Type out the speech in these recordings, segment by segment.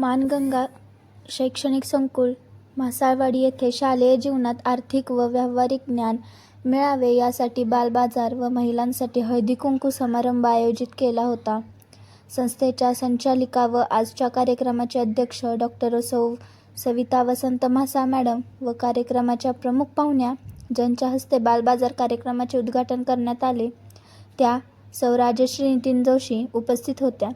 मानगंगा शैक्षणिक संकुल म्हासाळवाडी येथे शालेय जीवनात आर्थिक व व्यावहारिक ज्ञान मिळावे यासाठी बालबाजार व महिलांसाठी हळदीकुंकू समारंभ आयोजित केला होता. संस्थेच्या संचालिका व आजच्या कार्यक्रमाचे अध्यक्ष डॉक्टर सौ. सविता वसंत म्हासा मॅडम व कार्यक्रमाच्या प्रमुख पाहुण्या ज्यांच्या हस्ते बालबाजार कार्यक्रमाचे उद्घाटन करण्यात आले त्या सौ. राजश्री नितीन जोशी उपस्थित होत्या.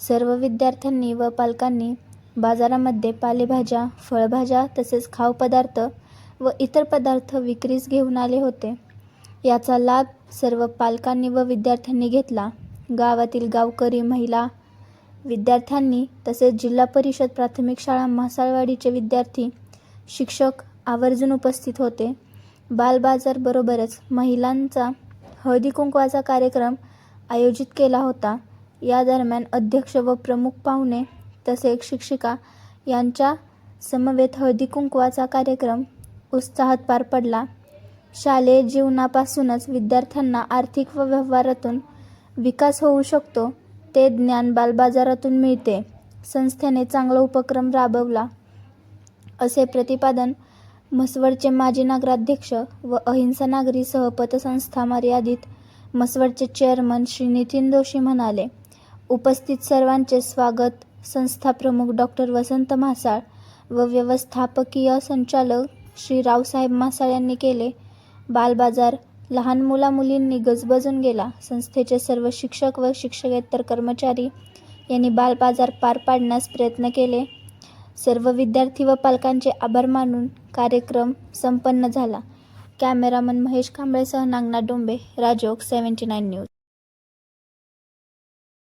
सर्व विद्यार्थ्यांनी व पालकांनी बाजारामध्ये पालेभाज्या, फळभाज्या तसेच खाद्यपदार्थ व इतर पदार्थ विक्रीस घेऊन आले होते. याचा लाभ सर्व पालकांनी व विद्यार्थ्यांनी घेतला. गावातील गावकरी महिला, विद्यार्थ्यांनी तसेच जिल्हा परिषद प्राथमिक शाळा म्हासाळवाडीचे विद्यार्थी, शिक्षक आवर्जून उपस्थित होते. बालबाजारबरोबरच महिलांचा हळदीकुंकवाचा कार्यक्रम आयोजित केला होता. या दरम्यान अध्यक्ष व प्रमुख पाहुणे तसेच शिक्षिका यांच्या समवेत हळदीकुंकवाचा कार्यक्रम उत्साहात पार पडला. शालेय जीवनापासूनच विद्यार्थ्यांना आर्थिक व व्यवहारातून विकास होऊ शकतो ते ज्ञान बालबाजारातून मिळते. संस्थेने चांगला उपक्रम राबवला असे प्रतिपादन म्हसवडचे माजी नगराध्यक्ष व अहिंसा नागरी सहपतसंस्था मर्यादित म्हसवडचे चेअरमन श्री. नितीन जोशी म्हणाले. उपस्थित सर्वांचे स्वागत संस्थाप्रमुख डॉक्टर वसंत म्हासाळ व व्यवस्थापकीय संचालक श्री. रावसाहेब म्हासाळ यांनी केले. बालबाजार लहान मुलामुलींनी गजबजून गेला. संस्थेचे सर्व शिक्षक व शिक्षकेतर कर्मचारी यांनी बालबाजार पार पाडण्यास प्रयत्न केले. सर्व विद्यार्थी व पालकांचे आभार मानून कार्यक्रम संपन्न झाला. Cameraman Mahesh कांबळेसह Nagnath Dombe, Rajyog seventy nine news